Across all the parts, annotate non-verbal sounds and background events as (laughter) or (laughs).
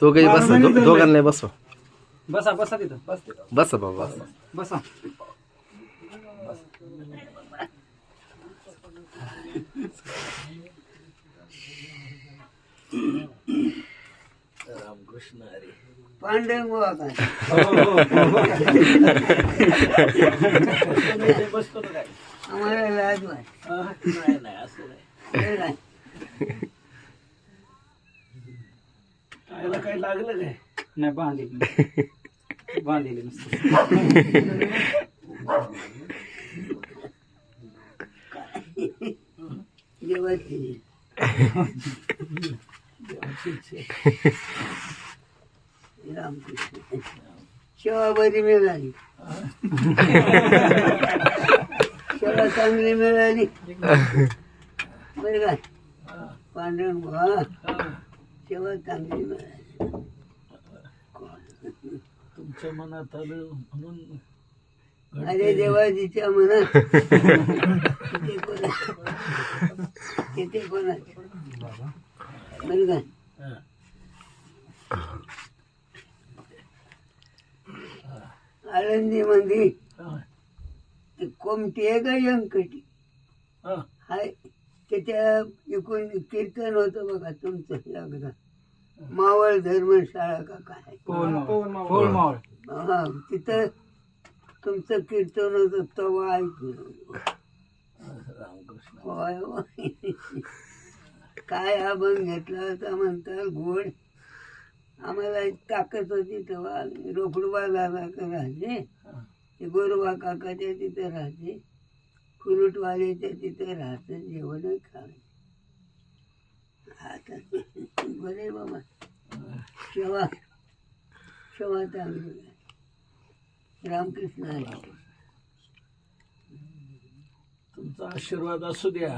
तो काही बस दोघांना बसवा बसा। बसा तिथं बस तिथं। बस बाबा बस। बसा। पांडुरंग बुवा काय बसतो काय आम्हाला लाज वाट नाही नाही असं नाही काही लागलं काय? नाही बांधली. नुसतं. देवाची. रामकृष्ण शेवा बरी मिळाली. शेवा चांगली मिळाली. बरं का? पांढरण शेवा चांगली मिळाली. तुमच्या मनात आलं म्हणून अरे देवाजीच्या मनात. किती कोणा किती कोणा बरं का? आळंदी मध्ये हा. कोमटी आहे का यंकटी हा. हाय त्याच्या एकूण कीर्तन होतं बघा तुमचं एकदा. मावळ धर्मशाळा का काय? हा तिथं तुमचं कीर्तन होतं होय होय. काय अभंग घेतला होता म्हणतात गोड? आम्हाला एक ताकद होती तेव्हा रोकडुबा दादा राहते ते गोरबा काकाच्या तिथे राहते फ्रूटवाल्याच्या तिथे राहते जेवण खावे. आता (laughs) बरे बाबा शेवा शेवा चांगली रामकृष्ण आहे. तुमचा आशीर्वाद असू द्या.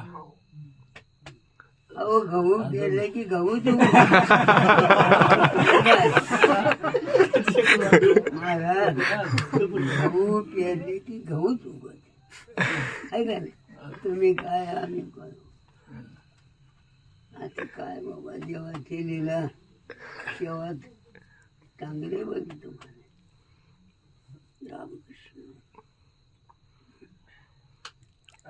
अहो गहू पेरले की गहू महाराज गहू पेरले की गहूच उगत आहे का नाही? तुम्ही काय आम्ही करू? आता काय बाबा जेव्हा केलेला तेव्हा चांगले बघ तुम्हाला रामकृष्ण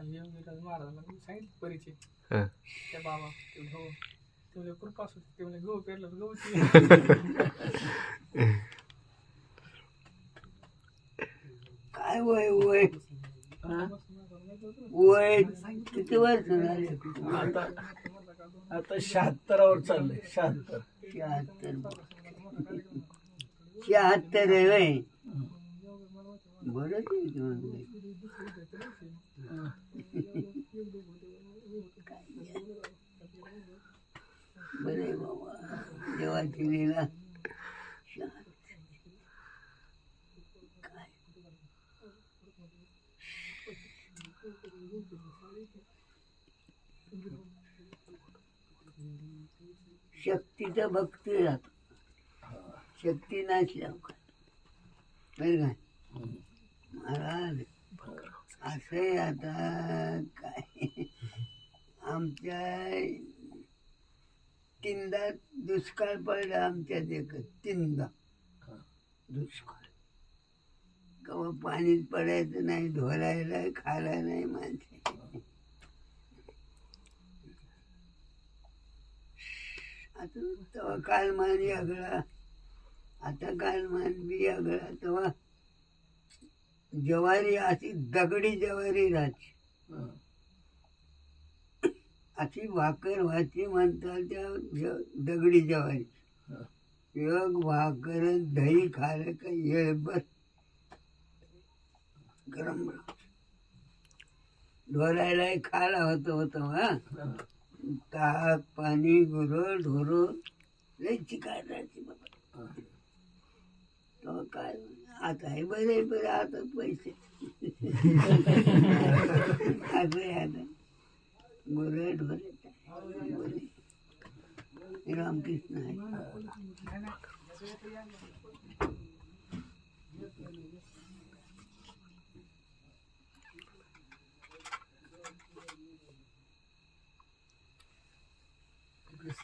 महाराजांना सांगितलं परिचय हा. त्या बाबा ते म्हणजे कृपा असू ते म्हणजे गहू पेरलं गहू (laughs) काय वय वय? हा? वय किती वर्ष झाले? आता आता शहात्तरावर चाललंय शहात्तर. शहात्तर शहात्तर आहे वय. मग. बरं बाबा. देवाची लीला शक्तीचा भक्ती राहतो. शक्ती बरं काय महाराज. असं आता काय? आमच्या तीनदा दुष्काळ पडला आमच्यात एकच तीनदा. दुष्काळ. कवा पाणीच पडायचं नाही धोरायला खायला नाही माणसे. आता तेव्हा कालमान वेगळा आता कालमान बी वेगळा तेव्हा जवारी अशी दगडी जवारी राहायची अशी भाकर व्हायची म्हणतात त्या ज- दगडी जवारी. योग एक भाकर दही खायला का येळभर गरम ढोरायला खायला होतं होतं हा? ताक पाणी गुरं ढोरं लय चिकाय राहायची बाबा. तेव्हा काय आता हे बरे बरे आता पैसे. असं बरे आता गुरं बरे रामकृष्ण आहे.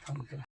थांबतो.